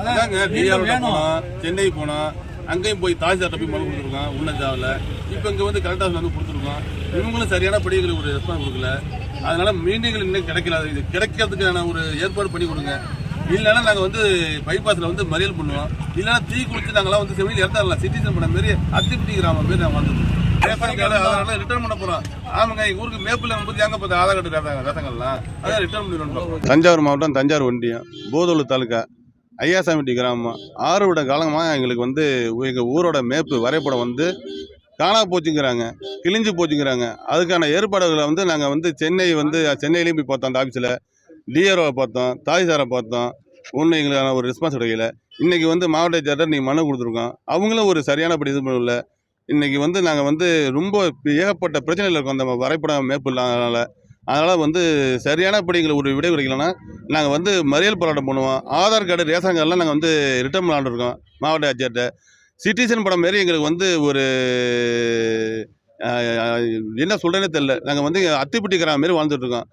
அதாங்க டிஆர்ஓ போனோம் சென்னை போனோம் அங்கேயும் போய் தாசில்தார்ட்ட போய் மனு கொடுத்துருக்கோம் உன்னதாவில் இப்போ இங்கே வந்து கலெக்டர் வந்து கொடுத்துருக்கோம் இவங்களும் சரியான படிகளுக்கு ஒரு ரெஸ்பான்ஸ் கொடுக்கல. அதனால மீண்டும் எங்களுக்கு இன்னும் கிடைக்கல. இது கிடைக்கிறதுக்கான ஒரு ஏற்பாடு பண்ணி கொடுங்க. இல்லைன்னா நாங்கள் வந்து பைபாஸில் வந்து மறியல் பண்ணுவோம். இல்லைன்னா தீ குளிச்சு நாங்களாம் வந்து செவிலில் இறந்துடலாம். சிட்டிசன் பண்ண மாரி அத்திப்பட்டி கிராமம் மாரி நாங்கள் வந்துருக்கோம் ரேஷன் கார்டு ரிட்டர்ன் பண்ண போகிறோம் ஆமாங்க ஊருக்கு மேப்பில் வந்து எங்கே பார்த்து ஆதார் கார்டு ரேஷன் அதான் ரிட்டர்ன் பண்ணிடணும் தஞ்சாவூர் மாவட்டம் தஞ்சாவூர் ஒன்றியம் போதூர் தாலுக்கா ஐயாசாமிட்டி கிராமம் ஆறு விட காலமாக எங்களுக்கு வந்து எங்கள் ஊரோட மேப்பு வரைபடம் வந்து காணா போச்சுங்கிறாங்க கிழிஞ்சு போச்சுங்கிறாங்க. அதுக்கான ஏற்பாடுகளை வந்து நாங்கள் வந்து சென்னை வந்து சென்னையிலையும் போய் பார்த்தோம் அந்த ஆஃபீஸில் டிஆர்ஓவை பார்த்தோம் தாய்சாரை பார்த்தோம். ஒன்றும் எங்களுக்கான ஒரு ரெஸ்பான்ஸ் கிடைக்கல. இன்றைக்கி வந்து மாவட்ட சேர்ட்டர் நீங்கள் மனு கொடுத்துருக்கோம். அவங்களும் ஒரு சரியானபடி இது பண்ணல. இன்றைக்கி வந்து நாங்கள் வந்து ரொம்ப ஏகப்பட்ட பிரச்சனையில் இருக்கோம். அந்த வரைபடம் மேப்பு இல்லாதனால. அதனால் வந்து சரியானபடி எங்களுக்கு ஒரு விடை கிடைக்கலன்னா நாங்கள் வந்து மறியல் போராட்டம் பண்ணுவோம். ஆதார் கார்டு ரேஷன் கார்டெலாம் நாங்கள் வந்து ரிட்டர்ன் விளாண்டுருக்கோம் மாவட்ட ஆட்சியர்கிட்ட சிட்டிசன் படம் மாரி எங்களுக்கு வந்து ஒரு என்ன சொல்கிறேன்னே தெரில நாங்கள் வந்து அத்திப்பட்டி கிராம மாரி வாழ்ந்துட்டுருக்கோம்